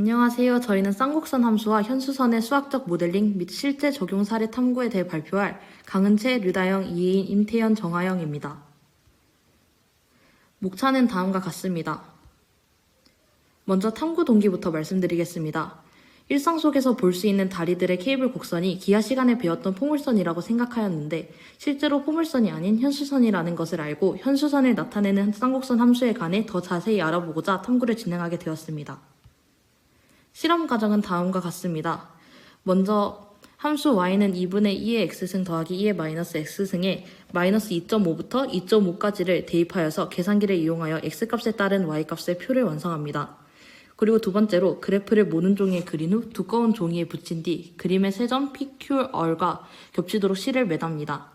안녕하세요. 저희는 쌍곡선 함수와 현수선의 수학적 모델링 및 실제 적용 사례 탐구에 대해 발표할 강은채, 류다영, 이혜인, 임태현, 정하영입니다. 목차는 다음과 같습니다. 먼저 탐구 동기부터 말씀드리겠습니다. 일상 속에서 볼 수 있는 다리들의 케이블 곡선이 기하 시간에 배웠던 포물선이라고 생각하였는데 실제로 포물선이 아닌 현수선이라는 것을 알고 현수선을 나타내는 쌍곡선 함수에 관해 더 자세히 알아보고자 탐구를 진행하게 되었습니다. 실험 과정은 다음과 같습니다. 먼저 함수 y는 2분의 2의 x승 더하기 2의 마이너스 x승에 마이너스 2.5부터 2.5까지를 대입하여서 계산기를 이용하여 x값에 따른 y값의 표를 완성합니다. 그리고 두 번째로 그래프를 모는 종이에 그린 후 두꺼운 종이에 붙인 뒤 그림의 세 점 P, Q, R과 겹치도록 실을 매답니다.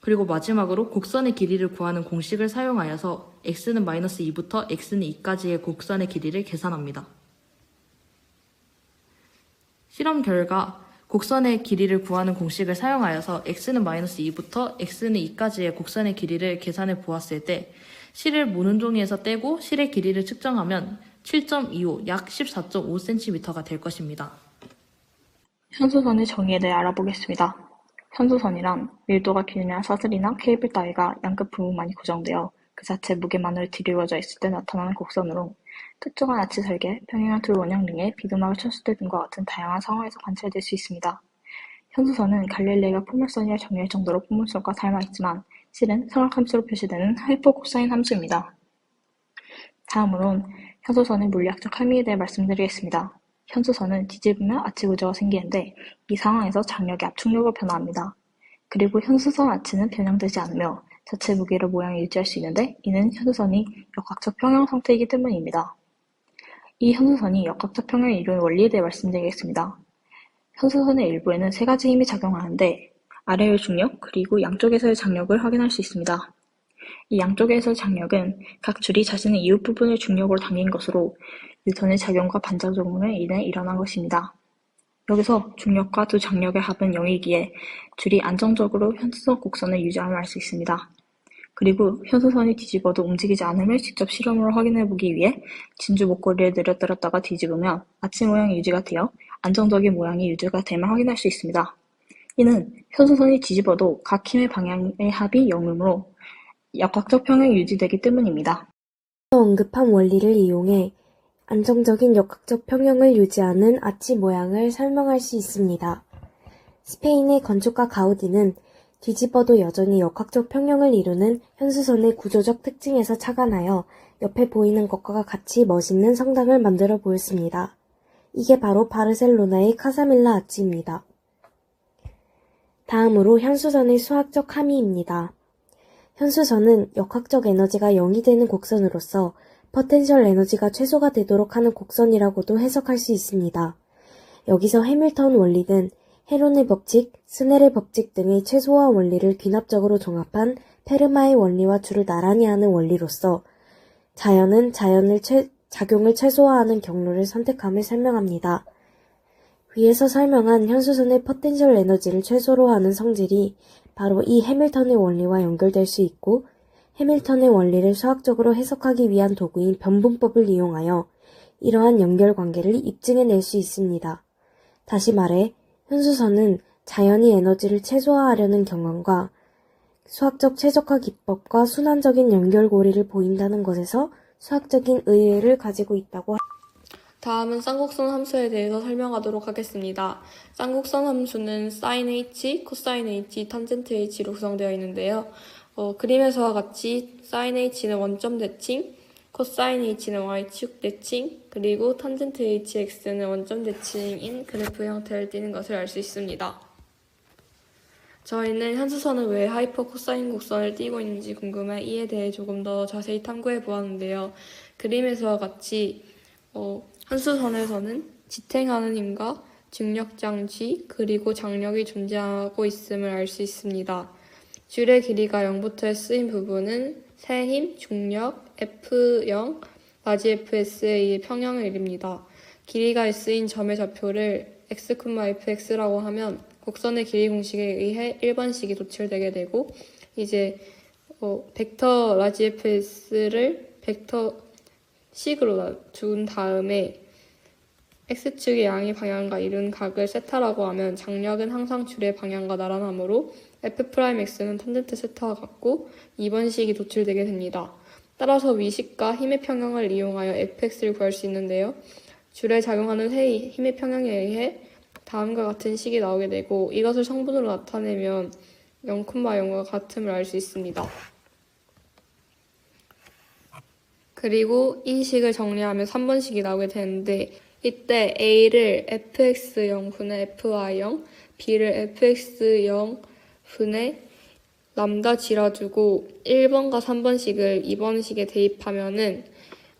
그리고 마지막으로 곡선의 길이를 구하는 공식을 사용하여서 x는 마이너스 2부터 x는 2까지의 곡선의 길이를 계산합니다. 실험 결과 곡선의 길이를 구하는 공식을 사용하여서 x는 마이너스 2부터 x는 2까지의 곡선의 길이를 계산해 보았을 때 실을 모는 종이에서 떼고 실의 길이를 측정하면 7.25, 약 14.5cm가 될 것입니다. 현수선의 정의에 대해 알아보겠습니다. 현수선이란 밀도가 균일한 사슬이나 케이블 따위가 양끝 부분만이 고정되어 그 자체 무게만으로 뒤집어져 있을 때 나타나는 곡선으로 특정한 아치 설계, 평행한 두 원형 등의 쳤을 때 등과 같은 다양한 상황에서 관찰될 수 있습니다. 현수선은 갈릴레이가 포물선이라 정의할 정도로 포물선과 닮아 있지만 실은 삼각함수로 표시되는 하이퍼코사인 함수입니다. 다음으론 현수선의 물리학적 함의에 대해 말씀드리겠습니다. 현수선은 뒤집으면 아치 구조가 생기는데 이 상황에서 장력이 압축력으로 변화합니다. 그리고 현수선 아치는 변형되지 않으며 자체 무게로 모양을 유지할 수 있는데 이는 현수선이 역학적 평형 상태이기 때문입니다. 이 현수선이 역학적 평형을 이루는 원리에 대해 말씀드리겠습니다. 현수선의 일부에는 세 가지 힘이 작용하는데 아래의 중력 그리고 양쪽에서의 장력을 확인할 수 있습니다. 이 양쪽에서의 장력은 각 줄이 자신의 이웃 부분을 중력으로 당긴 것으로 뉴턴의 작용과 반작용으로 인해 일어난 것입니다. 여기서 중력과 두 장력의 합은 0이기에 줄이 안정적으로 현수선 곡선을 유지함을 알 수 있습니다. 그리고 현수선이 뒤집어도 움직이지 않음을 직접 실험으로 확인해 보기 위해 진주 목걸이를 늘어뜨렸다가 뒤집으면 아치 모양이 유지가 되어 안정적인 모양이 유지가 됨을 확인할 수 있습니다. 이는 현수선이 뒤집어도 각 힘의 방향의 합이 0이므로 역학적 평형이 유지되기 때문입니다. 언급한 원리를 이용해 안정적인 역학적 평형을 유지하는 아치 모양을 설명할 수 있습니다. 스페인의 건축가 가우디는 뒤집어도 여전히 역학적 평형을 이루는 현수선의 구조적 특징에서 착안하여 옆에 보이는 것과 같이 멋있는 성당을 만들어 보였습니다. 이게 바로 바르셀로나의 카사밀라 아치입니다. 다음으로 현수선의 수학적 함의입니다. 현수선은 역학적 에너지가 0이 되는 곡선으로서 포텐셜 에너지가 최소가 되도록 하는 곡선이라고도 해석할 수 있습니다. 여기서 해밀턴 원리는 헤론의 법칙, 스넬의 법칙 등의 최소화 원리를 귀납적으로 종합한 페르마의 원리와 줄을 나란히 하는 원리로서 자연은 자연을 최, 작용을 최소화하는 경로를 선택함을 설명합니다. 위에서 설명한 현수선의 포텐셜 에너지를 최소로 하는 성질이 바로 이 해밀턴의 원리와 연결될 수 있고 해밀턴의 원리를 수학적으로 해석하기 위한 도구인 변분법을 이용하여 이러한 연결 관계를 입증해낼 수 있습니다. 다시 말해 현수선은 자연이 에너지를 최소화하려는 경험과 수학적 최적화 기법과 순환적인 연결고리를 보인다는 것에서 수학적인 의의를 가지고 있다고 다음은 쌍곡선 함수에 대해서 설명하도록 하겠습니다. 쌍곡선 함수는 sin h, cosine h, 탄젠트 h로 구성되어 있는데요. 어, 그림에서와 같이 sin h는 원점 대칭, cosine h는 y축 대칭, 그리고 탄젠트 hx는 원점 대칭인 그래프 형태를 띠는 것을 알 수 있습니다. 저희는 현수선은 왜 하이퍼 코사인 곡선을 띠고 있는지 궁금해 이에 대해 조금 더 자세히 탐구해 보았는데요. 그림에서와 같이 어, 현수선에서는 지탱하는 힘과 중력 장치 그리고 장력이 존재하고 있음을 알 수 있습니다. 줄의 길이가 0부터 S인 부분은 세힘, 중력, F0, 라지 FS의 평형을 이릅니다. 길이가 S인 점의 좌표를 x, fx라고 하면 곡선의 길이 공식에 의해 1번식이 도출되게 되고 이제 어, 벡터 라지 fs를 벡터 식으로 준 다음에 x축의 양의 방향과 이룬 각을 세타라고 하면 장력은 항상 줄의 방향과 나란하므로 f'x는 탄젠트 세타와 같고 2번 식이 도출되게 됩니다. 따라서 위식과 힘의 평형을 이용하여 fx를 구할 수 있는데요. 줄에 작용하는 해의 힘의 평형에 의해 다음과 같은 식이 나오게 되고 이것을 성분으로 나타내면 0,0과 같음을 알 수 있습니다. 그리고 이 식을 정리하면 3번식이 나오게 되는데 이때 A를 fx0분의 fy0, B를 fx0 분의 람다 g라 두고 1번과 3번식을 2번식에 대입하면은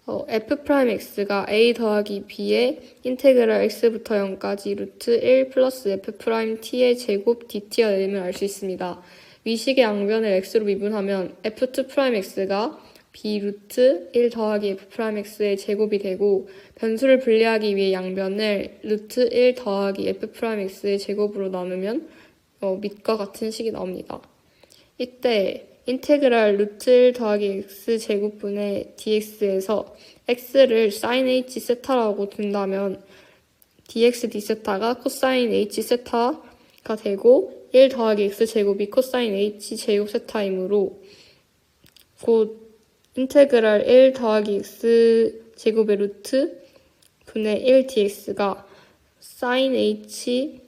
어, f'x가 a 더하기 b의 인테그랄 x부터 0까지 루트 1 플러스 f't의 제곱 dt가 되면 알수 있습니다. 위식의 양변을 x로 미분하면 f2'x가 b 루트 1 더하기 f'x의 제곱이 되고 변수를 분리하기 위해 양변을 루트 1 더하기 f'x의 제곱으로 나누면 어, 밑과 같은 식이 나옵니다. 이때 인테그랄 루트 1 더하기 x 제곱분의 dx에서 x를 sin h 세타라고 둔다면 dx d 세타가 코사인 h 세타가 되고 1 더하기 x 제곱이 코사인 h 제곱 세타이므로 곧 인테그랄 1 더하기 x 제곱의 루트 분의 1 dx가 sin h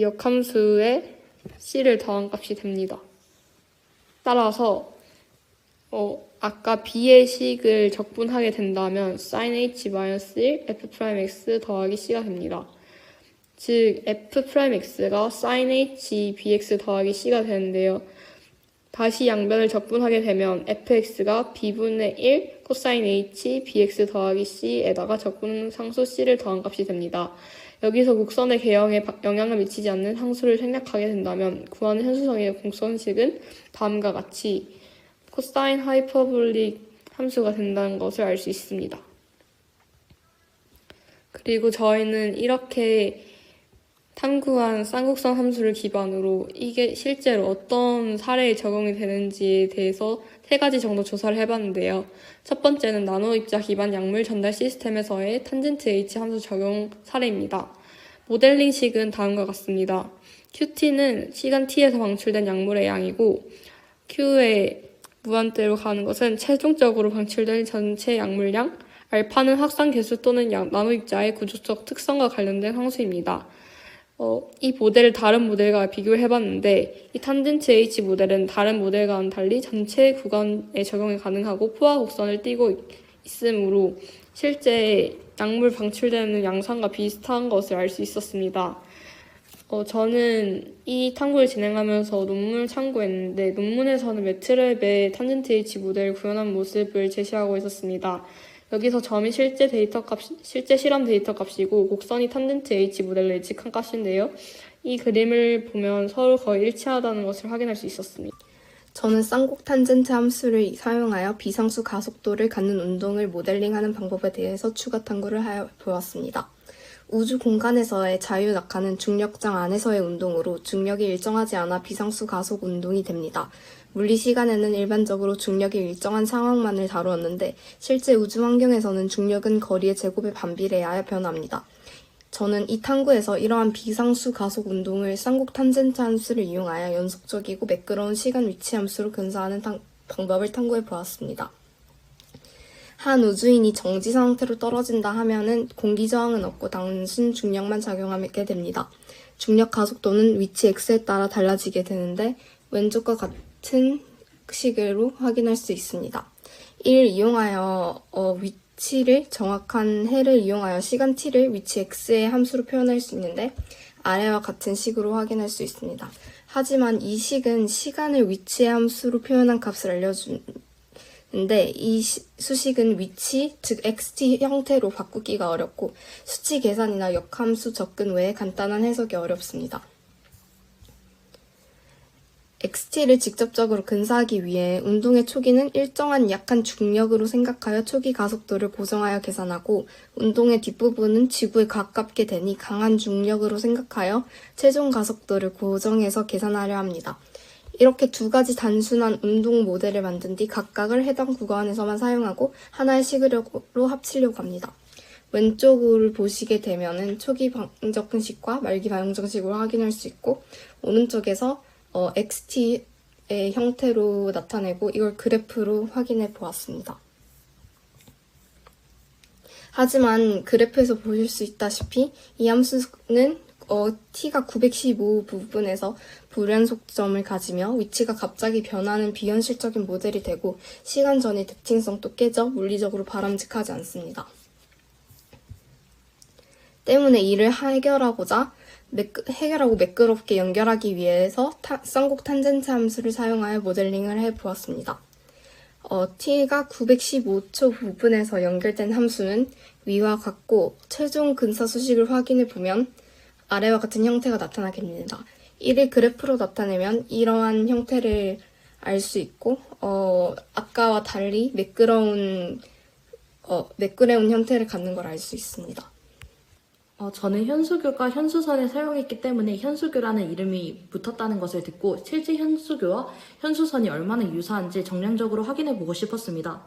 역함수의 c를 더한 값이 됩니다. 따라서 어, 아까 b의 식을 적분하게 된다면 sin h-1 f'x 더하기 c가 됩니다. 즉 f'x가 sin h bx 더하기 c가 되는데요. 다시 양변을 적분하게 되면 fx가 b분의 1 코사인 h bx 더하기 c에다가 적분 상수 c를 더한 값이 됩니다. 여기서 곡선의 개형에 바- 영향을 미치지 않는 상수를 생략하게 된다면 구하는 현수성의 곡선식은 다음과 같이 코사인 하이퍼볼릭 함수가 된다는 것을 알 수 있습니다. 그리고 저희는 이렇게 탐구한 쌍곡선 함수를 기반으로 이게 실제로 어떤 사례에 적용이 되는지에 대해서 세 가지 정도 조사를 해봤는데요. 첫 번째는 나노 입자 기반 약물 전달 시스템에서의 탄젠트 H 함수 적용 사례입니다. 모델링식은 다음과 같습니다. QT는 시간 t에서 방출된 약물의 양이고 Q의 무한대로 가는 것은 최종적으로 방출된 전체 약물량, 알파는 확산 개수 또는 양- 나노 입자의 구조적 특성과 관련된 함수입니다. 어, 이 모델을 다른 모델과 비교를 해봤는데 이 탄젠트 H 모델은 다른 모델과는 달리 전체 구간에 적용이 가능하고 포화 곡선을 있- 있으므로 실제 약물 방출되는 양상과 비슷한 것을 알 수 있었습니다. 어, 저는 이 탐구를 진행하면서 논문을 참고했는데 논문에서는 매트랩의 탄젠트 H 모델을 구현한 모습을 제시하고 있었습니다. 여기서 점이 실제 데이터 값, 실제 실험 데이터 값이고 곡선이 탄젠트 H 모델로 예측한 값인데요. 이 그림을 보면 서로 거의 일치하다는 것을 확인할 수 있었습니다. 저는 쌍곡 탄젠트 함수를 사용하여 비상수 가속도를 갖는 운동을 모델링하는 방법에 대해서 추가 탐구를 하여 보았습니다. 우주 공간에서의 자유 낙하는 중력장 안에서의 운동으로 중력이 일정하지 않아 비상수 가속 운동이 됩니다. 물리 시간에는 일반적으로 중력이 일정한 상황만을 다루었는데 실제 우주 환경에서는 중력은 거리의 제곱에 반비례하여 변합니다. 저는 이 탐구에서 이러한 비상수 가속 운동을 쌍곡 탄젠트 함수를 이용하여 연속적이고 매끄러운 시간 위치 함수로 근사하는 탕- 방법을 탐구해 보았습니다. 한 우주인이 정지 상태로 떨어진다 하면은 공기 저항은 없고 단순 중력만 작용하게 됩니다. 중력 가속도는 위치 x에 따라 달라지게 되는데 왼쪽과 같은 식으로 확인할 수 있습니다. 이를 이용하여 어, 위치를 정확한 해를 이용하여 시간 t를 위치 x의 함수로 표현할 수 있는데 아래와 같은 식으로 확인할 수 있습니다. 하지만 이 식은 시간을 위치의 함수로 표현한 값을 알려주는데 이 시- 수식은 위치, 즉 xt 형태로 바꾸기가 어렵고 수치 계산이나 역함수 접근 외에 간단한 해석이 어렵습니다. XT를 직접적으로 근사하기 위해 운동의 초기는 일정한 약한 중력으로 생각하여 초기 가속도를 고정하여 계산하고 운동의 뒷부분은 지구에 가깝게 되니 강한 중력으로 생각하여 최종 가속도를 고정해서 계산하려 합니다. 이렇게 두 가지 단순한 운동 모델을 만든 뒤 각각을 해당 구간에서만 사용하고 하나의 식으로 합치려고 합니다. 왼쪽을 보시게 되면은 초기 방적 흔식과 말기 방정 식으로 확인할 수 있고 오른쪽에서 어, XT의 형태로 나타내고 이걸 그래프로 확인해 보았습니다. 하지만 그래프에서 보실 수 있다시피 이 함수는 어, t가 915 부분에서 불연속점을 가지며 위치가 갑자기 변하는 비현실적인 모델이 되고 시간 전의 특징성도 깨져 물리적으로 바람직하지 않습니다. 때문에 이를 해결하고자 매끄- 해결하고 매끄럽게 연결하기 위해서 타- 쌍곡 탄젠트 함수를 사용하여 모델링을 해 보았습니다. 어, t가 915초 부분에서 연결된 함수는 위와 같고 최종 근사 수식을 확인해 보면 아래와 같은 형태가 나타나게 됩니다. 이를 그래프로 나타내면 이러한 형태를 알 수 있고 어, 아까와 달리 매끄러운 어, 매끄러운 형태를 갖는 걸 알 수 있습니다. 어, 저는 현수교가 현수선을 사용했기 때문에 현수교라는 이름이 붙었다는 것을 듣고 실제 현수교와 현수선이 얼마나 유사한지 정량적으로 확인해 보고 싶었습니다.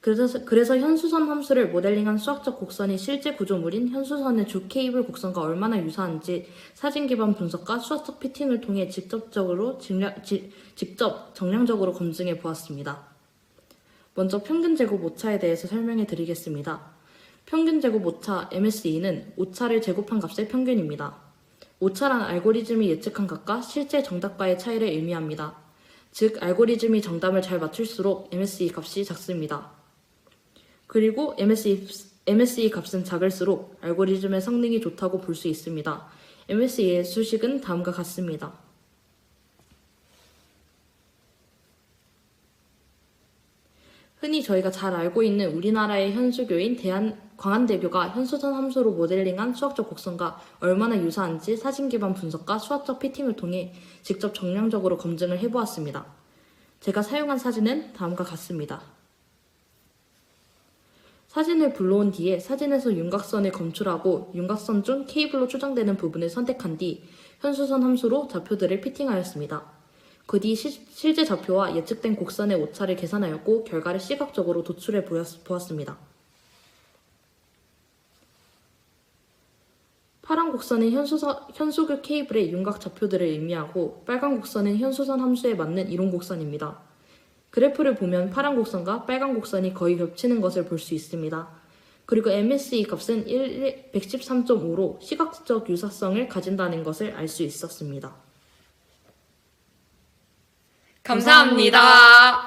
그래서, 그래서 현수선 함수를 모델링한 수학적 곡선이 실제 구조물인 현수선의 주 케이블 곡선과 얼마나 유사한지 사진 기반 분석과 수학적 피팅을 통해 직접적으로 직량- 지- 직접 정량적으로 검증해 보았습니다. 먼저 평균 제곱 오차에 대해서 설명해 드리겠습니다. 평균 제곱 오차 MSE는 오차를 제곱한 값의 평균입니다. 오차란 알고리즘이 예측한 값과 실제 정답과의 차이를 의미합니다. 즉, 알고리즘이 정답을 잘 맞출수록 MSE 값이 작습니다. 그리고 MSE, MSE 값은 작을수록 알고리즘의 성능이 좋다고 볼 수 있습니다. MSE의 수식은 다음과 같습니다. 흔히 저희가 잘 알고 있는 우리나라의 현수교인 대한 광안대교가 현수선 함수로 모델링한 수학적 곡선과 얼마나 유사한지 사진 기반 분석과 수학적 피팅을 통해 직접 정량적으로 검증을 해보았습니다. 제가 사용한 사진은 다음과 같습니다. 사진을 불러온 뒤에 사진에서 윤곽선을 검출하고 윤곽선 중 케이블로 추정되는 부분을 선택한 뒤 현수선 함수로 좌표들을 피팅하였습니다. 그 뒤 실제 좌표와 예측된 곡선의 오차를 계산하였고 결과를 시각적으로 도출해 보았습니다. 파란 곡선은 현수선, 현수교 케이블의 윤곽 좌표들을 의미하고 빨간 곡선은 현수선 함수에 맞는 이론 곡선입니다. 그래프를 보면 파란 곡선과 빨간 곡선이 거의 겹치는 것을 볼 수 있습니다. 그리고 MSE 값은 113.5로 시각적 유사성을 가진다는 것을 알 수 있었습니다. 감사합니다.